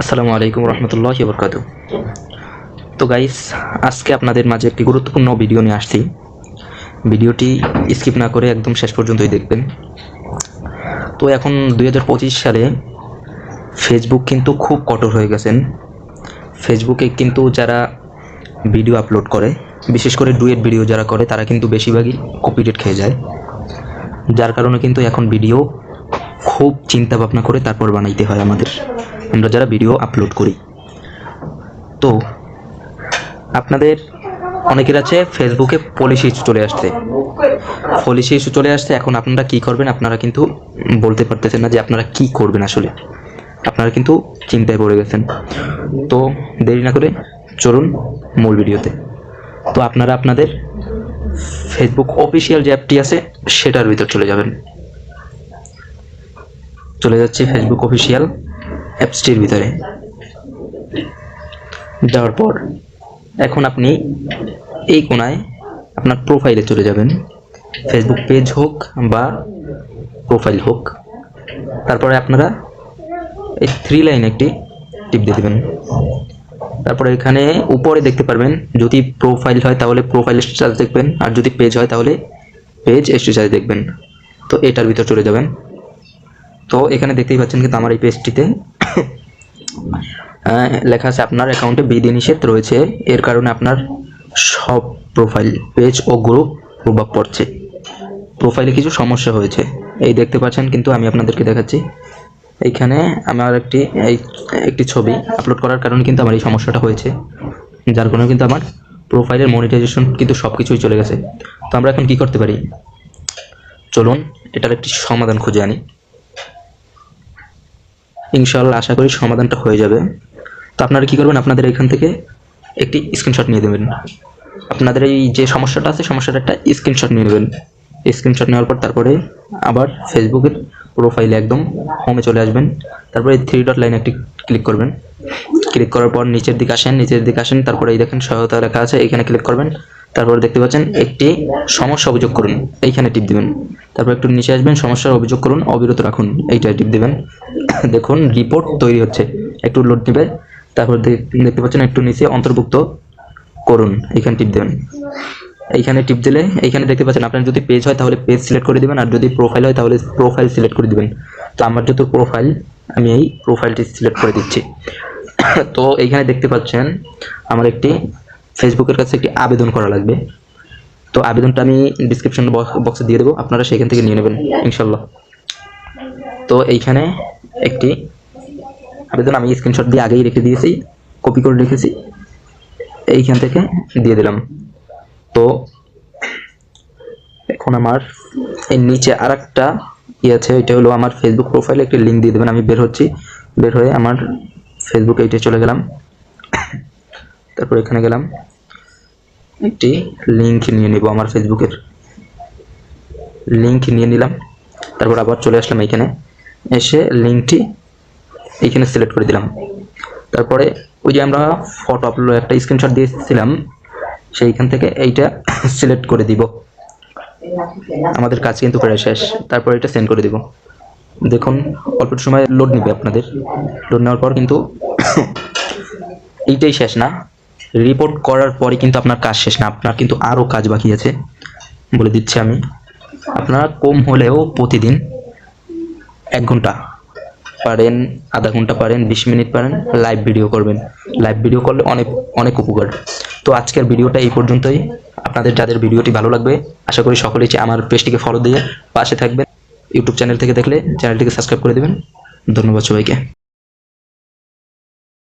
আসসালামু আলাইকুম রহমতুল্লাহ বরকাত তো গাইস আজকে আপনাদের মাঝে একটি গুরুত্বপূর্ণ ভিডিও নিয়ে আসছি। ভিডিওটি স্কিপ না করে একদম শেষ পর্যন্তই দেখবেন। তো এখন দু হাজার পঁচিশ সালে ফেসবুক কিন্তু খুব কঠোর হয়ে গেছেন। ফেসবুকে কিন্তু যারা ভিডিও আপলোড করে, বিশেষ করে ডুয়েট ভিডিও যারা করে, তারা কিন্তু বেশিরভাগই কপিরেট খেয়ে যায়। যার কারণে কিন্তু এখন ভিডিও খুব চিন্তা ভাবনা করে তারপর বানাইতে হয় আমাদের। আমরা যারা ভিডিও আপলোড করি। তো, আপনাদের অনেকের আছে ফেসবুকে পলিসি ইস্যু চলে আসছে। পলিসি ইস্যু চলে আসছে, এখন আপনারা কি করবেন, আপনারা কিন্তু বলতে পারতেছেন না যে আপনারা কি করবেন আসলে। আপনারা কিন্তু চিন্তায় পড়ে গেছেন। তো, দেরি না করে চলুন মূল ভিডিওতে। তো আপনারা আপনাদের ফেসবুক অফিসিয়াল যে অ্যাপটি আছে, সেটার ভিতর চলে যাবেন। চলে যাচ্ছি ফেসবুক অফিসিয়াল অ্যাপসটির ভিতরে। যাওয়ার পর এখন আপনি এই কোনায় আপনার প্রোফাইলে চলে যাবেন। ফেসবুক পেজ হোক বা প্রোফাইল হোক। তারপরে আপনারা এই থ্রি লাইন একটি টিপ দিয়ে দেবেন। তারপরে এখানে উপরে দেখতে পারবেন, যদি প্রোফাইল হয় তাহলে প্রোফাইল স্ট্যাটাস দেখবেন, আর যদি পেজ হয় তাহলে পেজ স্ট্যাটাস দেখবেন। তো এটার ভিতর চলে যাবেন। তো এখানে দেখতেই পাচ্ছেন কিন্তু আমার এই পেজটিতে লেখা আছে আপনার অ্যাকাউন্টে বিধি নিষেধ রয়েছে। এর কারণে আপনার সব প্রোফাইল পেজ ও গ্রুপ প্রভাব পড়ছে। প্রোফাইলে কিছু সমস্যা হয়েছে। এই দেখতে পাচ্ছেন কিন্তু আমি আপনাদেরকে দেখাচ্ছি। এইখানে আমার একটি, এই একটি ছবি আপলোড করার কারণে কিন্তু আমার এই সমস্যাটা হয়েছে। যার কারণে কিন্তু আমার প্রোফাইলের মনিটাইজেশন কিন্তু সব কিছুই চলে গেছে। তো আমরা এখন কি করতে পারি? চলুন, এটার একটি সমাধান খুঁজে আনি। ইনশাআল্লাহ আশা করি সমাধানটা হয়ে যাবে। তো আপনারা কী করবেন? আপনাদের এখান থেকে একটি স্ক্রিনশট নিয়ে দেবেন আপনাদের এই যে সমস্যাটা আছে সমস্যাটা একটা স্ক্রিনশট নিয়ে নেবেন। স্ক্রিনশট নেওয়ার পর তারপরে আবার ফেসবুকের প্রোফাইলে একদম হোমে চলে আসবেন। তারপরে থ্রি ডট লাইনে একটি ক্লিক করবেন। ক্লিক করার পর নিচের দিকে আসেন, নিচের দিকে আসেন, তারপরে এই দেখেন সহায়তা লেখা আছে, এখানে ক্লিক করবেন। তারপরে দেখতে পাচ্ছেন একটি সমস্যা অভিযোগ করুন। এইখানে টিপ দিবেন। তারপর একটু নিচে আসবেন, সমস্যার অভিযোগ করুন, অবিরত রাখুন এইটায় টিপ দেবেন। দেখুন রিপোর্ট তৈরি হচ্ছে, একটু লোড নেবে তারপর দেখ- দেখতে পাচ্ছেন একটু নিচে অন্তর্ভুক্ত করুন এখানে টিপ দেবেন। এইখানে টিপ দিলে, এইখানে দেখতে পাচ্ছেন, আপনার যদি পেজ হয় তাহলে পেজ সিলেক্ট করে দিবেন, আর যদি প্রোফাইল হয় তাহলে প্রোফাইল সিলেক্ট করে দিবেন। তো আমার যেহেতু প্রোফাইল আমি এই প্রোফাইলটি সিলেক্ট করে দিচ্ছি। তো এইখানে দেখতে পাচ্ছেন, আমার একটি ফেসবুকের কাছে একটি আবেদন করা লাগবে। তো আবেদনটা আমি ডিসক্রিপশন বক্সে দিয়ে দেবো। আপনারা সেখান থেকে নিয়ে নেবেন, ইনশাল্লাহ। তো এইখানে একটি আবেদন আমি স্ক্রিনশট দিয়ে আগেই রেখে দিয়েছি কপি করে রেখেছি। এইখান থেকে দিয়ে দিলাম। তো এখন আমার এর নিচে আর একটা ই আছে এটা হলো আমার ফেসবুক প্রোফাইলে একটি লিঙ্ক দিয়ে দেবেন, আমি বের হচ্ছি। বের হয়ে আমার ফেসবুক এইটে চলে গেলাম। তারপর এখানে গেলাম। একটি লিঙ্ক নিয়ে নিব আমার ফেসবুকের লিঙ্ক নিয়ে নিলাম, তারপর আবার চলে আসলাম এইখানে। এসে লিঙ্কটি এইখানে সিলেক্ট করে দিলাম। তারপরে ওই যে আমরা ফটো আপলোড একটা স্ক্রিনশট দিয়েছিলাম, সেইখান থেকে এইটা সিলেক্ট করে দিব। আমাদের কাজ কিন্তু প্রায় শেষ, তারপর এটা সেন্ড করে দিব। দেখুন, অল্প সময় লোড নেবে আপনাদের। লোড নেওয়ার পর কিন্তু এইটাই শেষ না। রিপোর্ট করার পরে কিন্তু আপনার কাজ শেষ না, আপনার কিন্তু আরও কাজ বাকি আছে, বলে দিচ্ছি আমি। আপনারা কম হলেও প্রতিদিন এক ঘণ্টা পারেন, আধা ঘণ্টা পারেন, বিশ মিনিট পারেন লাইভ ভিডিও করবেন। লাইভ ভিডিও করলে অনেক অনেক উপকার। তো আজকের ভিডিওটা এই পর্যন্তই। আপনাদের যাদের ভিডিওটি ভালো লাগবে, আশা করি সকলেই চা- আমার পেজটিকে ফলো দিয়ে পাশে থাকবেন। ইউটিউব চ্যানেল থেকে দেখলে চ্যানেলটিকে সাবস্ক্রাইব করে দেবেন। ধন্যবাদ সবাইকে।